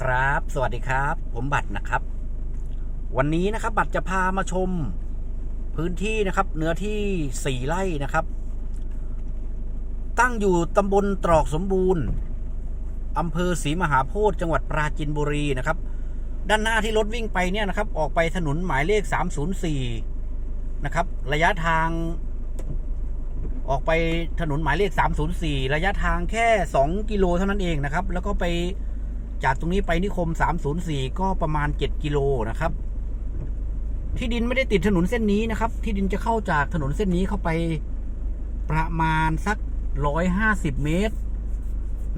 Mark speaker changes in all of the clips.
Speaker 1: ครับ สวัสดีครับ ผมบัตรนะครับ วันนี้นะครับ บัตรจะพามาชมพื้นที่นะครับ เนื้อที่สี่ไร่นะครับ ตั้งอยู่ตำบลตรอกสมบูรณ์อำเภอศรีมหาโพธิ์จังหวัดปราจีนบุรีนะครับ ด้านหน้าที่รถวิ่งไปเนี่ยนะครับ ออกไปถนนหมายเลข 304 นะครับ ระยะทาง ออกไปถนนหมายเลข 304 ระยะทางแค่ 2 กิโลเท่านั้นเองนะครับ แล้วก็ไป จากตรงนี้ไปนิคม 304 ก็ประมาณ 7 กิโลนะครับ ที่ดินไม่ได้ติดถนนเส้นนี้นะครับ ที่ดินจะเข้าจากถนนเส้นนี้เข้าไปประมาณสัก 150 เมตร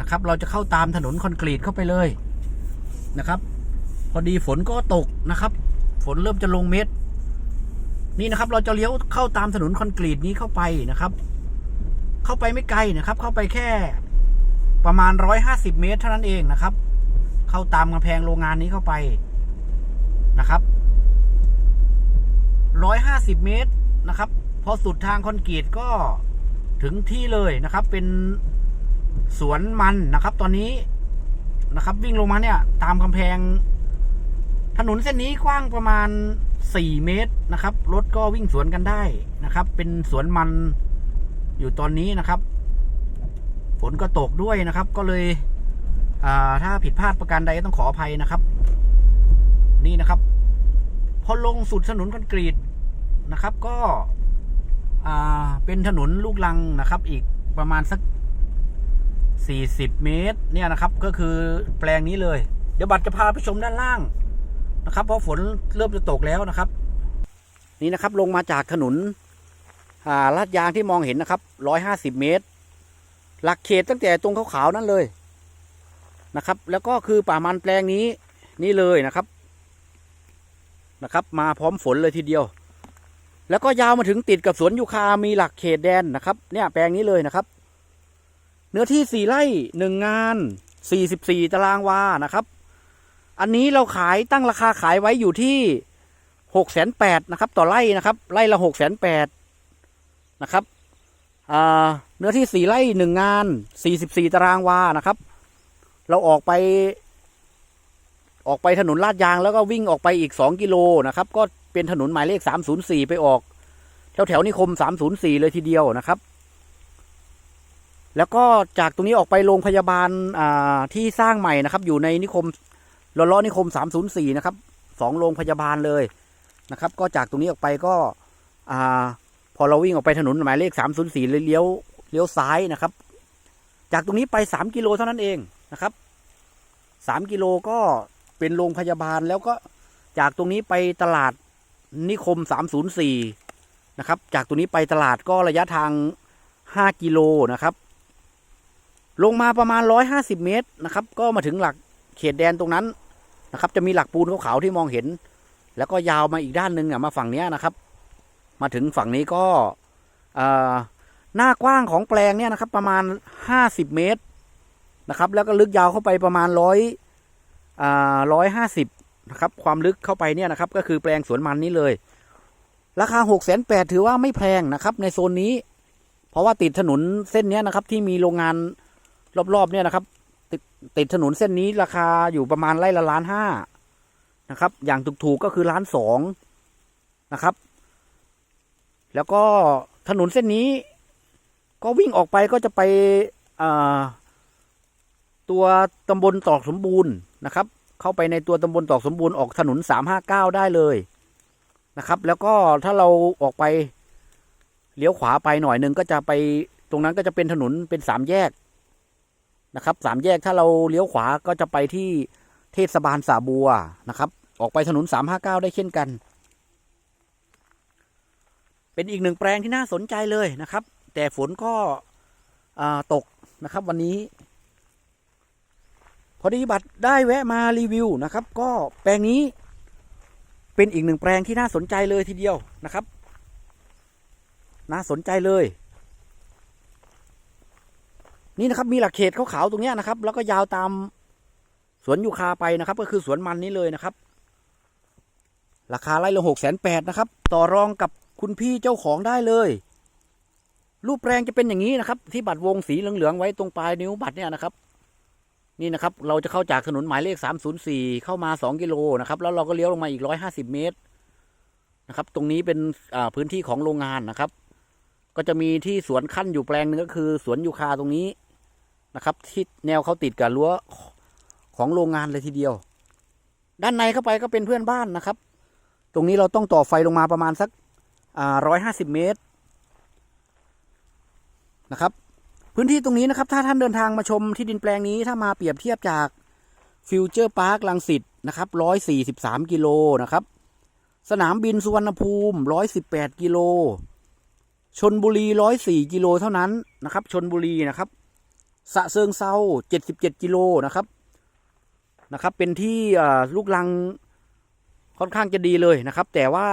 Speaker 1: นะครับ เราจะเข้าตามถนนคอนกรีตเข้าไปเลยนะครับ พอดีฝนก็ตกนะครับ ฝนเริ่มจะลงเม็ดนี่นะครับ เราจะเลี้ยวเข้าตามถนนคอนกรีตนี้เข้าไปนะครับ เข้าไปไม่ไกลนะครับ เข้าไปแค่ประมาณ 150 เมตร เท่านั้นเองนะครับ เข้าตามกำแพงโรงงานนี้เข้าไปนะครับ150เมตรนะครับ พอสุดทางคอนกรีตก็ถึงที่เลยนะครับ เป็นสวนมันนะครับ ตอนนี้นะครับ วิ่งลงมาเนี่ย ตามกำแพง ถนนเส้นนี้กว้างประมาณ4เมตรนะครับ รถก็วิ่งสวนกันได้นะครับ เป็นสวนมันอยู่ตอนนี้นะครับ ฝนก็ตกด้วยนะครับ ก็เลย ถ้าผิดพลาดประการใดก็ต้องขออภัยนะครับ นี่นะครับ พอลงสุดถนนคอนกรีตนะครับ ก็เป็นถนนลูกลังนะครับ อีกประมาณสัก 40 เมตร เนี่ยนะครับ ก็คือแปลงนี้เลย เดี๋ยวบัตรจะพาไปชมด้านล่างนะครับ เพราะฝนเริ่มจะตกแล้วนะครับ นี่นะครับลงมาจากถนนลาดยางที่มองเห็นนะครับ 150 เมตร หลักเขตตั้งแต่ตรงขาวๆนั่นเลย นะครับ แล้วก็คือป่ามันแปลงนี้นี่เลยนะครับนะครับ มาพร้อมฝนเลยทีเดียว แล้วก็ยาวมาถึงติดกับสวนยูคามีหลักเขตแดนนะครับ เนี่ยแปลงนี้เลยนะครับ เนื้อที่สี่ไร่หนึ่งงานสี่สิบสี่ตารางวานะครับ อันนี้เราขายตั้งราคาขายไว้อยู่ที่หกแสนแปดนะครับ ต่อไร่นะครับ ไร่ละหกแสนแปดนะครับเนื้อที่สี่ไร่หนึ่งงานสี่สิบสี่ตารางวานะครับ เราออกไป ออกไปถนนลาดยางแล้วก็วิ่งออกไปอีกสองกิโลนะครับ ก็เป็นถนนหมายเลขสามศูนย์สี่ไปออกแถวแถวนิคมสามศูนย์สี่เลยทีเดียวนะครับ แล้วก็จากตรงนี้ออกไปโรงพยาบาลอ่าที่สร้างใหม่นะครับ อยู่ในนิคมล้อล้อนิคมสามศูนย์สี่นะครับสองโรงพยาบาลเลยนะครับ ก็จากตรงนี้ออกไปก็อ่าพอเราวิ่งออกไปถนนหมายเลขสามศูนย์สี่เลี้ยวเลี้ยวซ้ายนะครับ จากตรงนี้ไปสามกิโลเท่านั้นเอง นะครับสามกิโลก็เป็นโรงพยาบาลแล้วก็จากตรงนี้ไปตลาดนิคมสามศูนย์สี่นะครับ จากตรงนี้ไปตลาดก็ระยะทางห้ากิโลนะครับ ลงมาประมาณร้อยห้าสิบเมตรนะครับ ก็มาถึงหลักเขตแดนตรงนั้นนะครับ จะมีหลักปูนขาวๆที่มองเห็น แล้วก็ยาวมาอีกด้านหนึ่งอะมาฝั่งนี้นะครับ มาถึงฝั่งนี้ก็หน้ากว้างของแปลงเนี่ยนะครับ ประมาณห้าสิบเมตร นะครับ แล้วก็ลึกยาวเข้าไปประมาณร้อยอ่าร้อยห้าสิบนะครับ ความลึกเข้าไปเนี่ยนะครับ ก็คือแปลงสวนมันนี้เลย ราคาหกแสนแปดถือว่าไม่แพงนะครับ ในโซนนี้ เพราะว่าติดถนนเส้นนี้นะครับ ที่มีโรงงานรอบๆเนี่ยนะครับ ติดติดถนนเส้นนี้ราคาอยู่ประมาณไร่ละล้านห้านะครับ อย่างถูกๆก็คือล้านสองนะครับ แล้วก็ถนนเส้นนี้ ก็วิ่งออกไปก็จะไปอ่า ตัวตำบลตอกสมบูรณ์นะครับ เข้าไปในตัวตำบลตอกสมบูรณ์ออกถนนสามห้าเก้าได้เลยนะครับ แล้วก็ถ้าเราออกไปเลี้ยวขวาไปหน่อยหนึ่งก็จะไปตรงนั้นก็จะเป็นถนนเป็นสามแยกนะครับสามแยกถ้าเราเลี้ยวขวาก็จะไปที่เทศบาลสาบัวนะครับ ออกไปถนนสามห้าเก้าได้เช่นกัน เป็นอีกหนึ่งแปลงที่น่าสนใจเลยนะครับ แต่ฝนก็ตกนะครับวันนี้ อดีบัตรได้แวะมารีวิวนะครับ ก็แปลงนี้ เป็นอีกหนึ่งแปลงที่น่าสนใจเลยทีเดียวนะครับ น่าสนใจเลย นี่นะครับมีหลักเขตขาวๆตรงนี้นะครับ แล้วก็ยาวตามสวนยูคาไปนะครับ ก็คือสวนมันนี้เลยนะครับ ราคาไร่ละหกแสนแปดนะครับ ต่อรองกับคุณพี่เจ้าของได้เลย รูปแปลงจะเป็นอย่างนี้นะครับ ที่บัตรวงสีเหลืองๆไว้ตรงปลายนิ้วบัตรเนี่ยนะครับ นี่นะครับ เราจะเข้าจากถนนหมายเลข 304 เข้ามา 2 กิโลนะครับ แล้วเราก็เลี้ยวลงมาอีก 150 เมตรนะครับ ตรงนี้เป็นพื้นที่ของโรงงานนะครับ ก็จะมีที่สวนขั้นอยู่แปลงหนึงก็คือสวนยูคาตรงนี้นะครับ ที่แนวเขาติดกับรั้วของโรงงานเลยทีเดียว ด้านในเข้าไปก็เป็นเพื่อนบ้านนะครับ ตรงนี้เราต้องต่อไฟลงมาประมาณสักร้อยห้าสิบเมตรนะครับ พื้นที่ตรงนี้นะครับ ถ้าท่านเดินทางมาชมที่ดินแปลงนี้ถ้ามาเปรียบเทียบจากฟิวเจอร์พาร์คลังสิตนะครับร้อยสี่สิบสามกิโลนะครับ สนามบินสุวรรณภูมิร้อยสิบแปดกิโล ชนบุรีร้อยสี่กิโลเท่านั้นนะครับ ชนบุรีนะครับ สะเซิงเซาเจ็ดสิบเจ็ดกิโลนะครับ นะครับ เป็นที่ลูกลังค่อนข้างจะดีเลยนะครับ แต่ว่า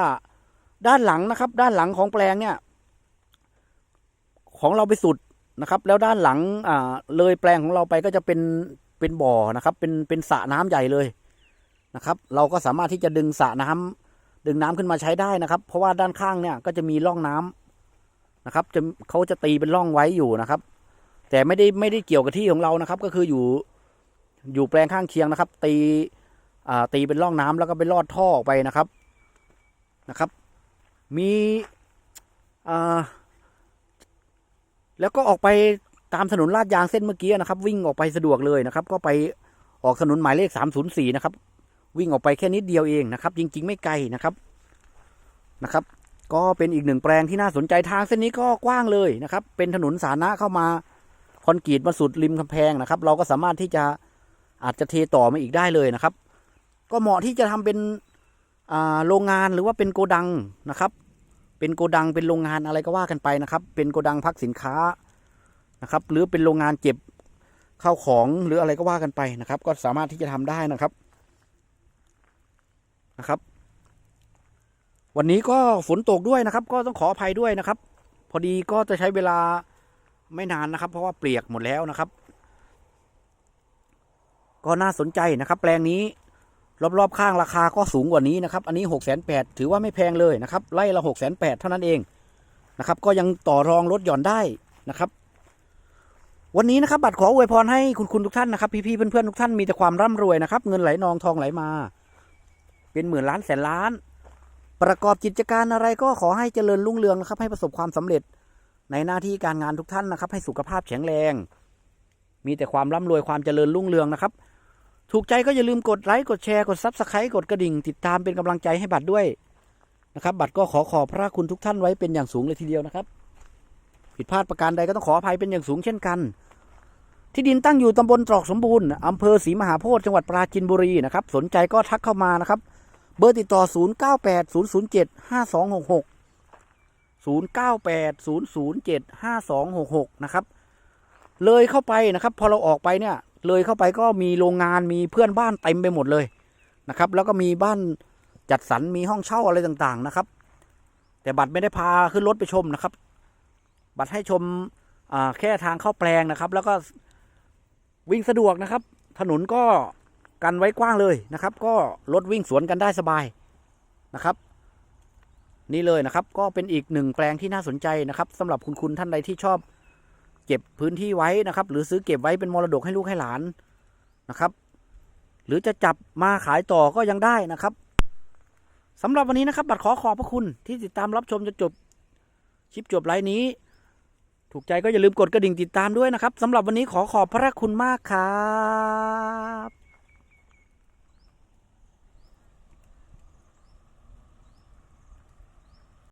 Speaker 1: ด้านหลังนะครับ ด้านหลังของแปลงเนี่ย ของเราไปสุด นะครับ แล้วด้านหลังอ่าเลยแปลงของเราไปก็จะเป็นเป็นบ่อนะครับ เป็นเป็นสระน้ำใหญ่เลยนะครับ เราก็สามารถที่จะดึงสระน้ำดึงน้ำขึ้นมาใช้ได้นะครับ เพราะว่าด้านข้างเนี่ยก็จะมีร่องน้ำนะครับจะเขาจะตีเป็นร่องไว้อยู่นะครับ แต่ไม่ได้ไม่ได้เกี่ยวกับที่ของเรานะครับ ก็คืออยู่อยู่แปลงข้างเคียงนะครับ ตีอ่าตีเป็นร่องน้ำแล้วก็ไปลอดท่อออกไปนะครับนะครับ มีอ่า แล้วก็ออกไปตามถนนลาดยางเส้นเมื่อกี้นะครับ วิ่งออกไปสะดวกเลยนะครับ ก็ไปออกถนนหมายเลขสามศูนะครับ วิ่งออกไปแค่นิดเดียวเองนะครับ จริง ๆ ไม่ไกลนะครับนะครับ ก็เป็นอีกหนึ่งแปลงที่น่าสนใจทางเส้นนี้ก็กว้างเลยนะครับ เป็นถนนสาธารณะเข้ามาคอนกรีตมาสุดริมกำแพงนะครับ เราก็สามารถที่จะอาจจะเทต่อมาอีกได้เลยนะครับ ก็เหมาะที่จะทำเป็นโรงงานหรือว่าเป็นโกดังนะครับ เป็นโกดังเป็นโรงงานอะไรก็ว่ากันไปนะครับ เป็นโกดังพักสินค้านะครับ หรือเป็นโรงงานเก็บข้าวของหรืออะไรก็ว่ากันไปนะครับ ก็สามารถที่จะทำได้นะครับนะครับ วันนี้ก็ฝนตกด้วยนะครับ ก็ต้องขออภัยด้วยนะครับ พอดีก็จะใช้เวลาไม่นานนะครับ เพราะว่าเปียกหมดแล้วนะครับ ก็น่าสนใจนะครับ แปลงนี้ รอบๆข้างราคาก็สูงกว่านี้นะครับ อันนี้หกแสนแปดถือว่าไม่แพงเลยนะครับ ไล่ละหกแสนแปดเท่านั้นเองนะครับ ก็ยังต่อรองลดหย่อนได้นะครับ วันนี้นะครับบัตรขออวยพรให้คุณคุณทุกท่านนะครับ พี่ๆเพื่อนๆทุกท่านมีแต่ความร่ำรวยนะครับ เงินไหลนองทองไหลมา เป็นหมื่นล้านแสนล้าน ประกอบกิจการอะไรก็ขอให้เจริญรุ่งเรืองนะครับ ให้ประสบความสำเร็จในหน้าที่การงานทุกท่านนะครับ ให้สุขภาพแข็งแรง มีแต่ความร่ำรวยความเจริญรุ่งเรืองนะครับ ถูกใจก็อย่าลืมกดไลค์กดแชร์กดซับสไครต์กดกระดิ่ง ติดตามเป็นกำลังใจให้บัตรด้วยนะครับบัตรก็ขอขอบพระคุณทุกท่านไว้เป็นอย่างสูงเลยทีเดียวนะครับ ผิดพลาดประการใดก็ต้องขออภัยเป็นอย่างสูงเช่นกัน ที่ดินตั้งอยู่ตำบลตรอกสมบูรณ์อำเภอศรีมหาโพธิ์จังหวัดปราจีนบุรีนะครับสนใจก็ทักเข้ามานะครับ เบอร์ติดต่อ 0 9 8 0 0 7 5 2 6 6 0 9 8 0 0 7 5 2 6 6 นะครับ เลยเข้าไปนะครับ พอเราออกไปเนี่ย เลยเข้าไปก็มีโรงงานมีเพื่อนบ้านเต็มไปหมดเลยนะครับ แล้วก็มีบ้านจัดสรรมีห้องเช่าอะไรต่างๆนะครับ แต่บัตรไม่ได้พาขึ้นรถไปชมนะครับ บัตรให้ชมแค่ทางเข้าแปลงนะครับ แล้วก็วิ่งสะดวกนะครับ ถนนก็กันไว้กว้างเลยนะครับ ก็รถวิ่งสวนกันได้สบายนะครับ นี่เลยนะครับ ก็เป็นอีกหนึ่งแปลงที่น่าสนใจนะครับสำหรับคุณคุณท่านใดที่ชอบ เก็บพื้นที่ไว้นะครับ หรือซื้อเก็บไว้เป็นมรดกให้ลูกให้หลานนะครับ หรือจะจับมาขายต่อก็ยังได้นะครับสำหรับวันนี้นะครับ บัตรขอขอบพระคุณที่ติดตามรับชมจนจบคลิปจบไลน์นี้ ถูกใจก็อย่าลืมกดกระดิ่งติดตามด้วยนะครับสำหรับวันนี้ขอขอบพระคุณมากครับ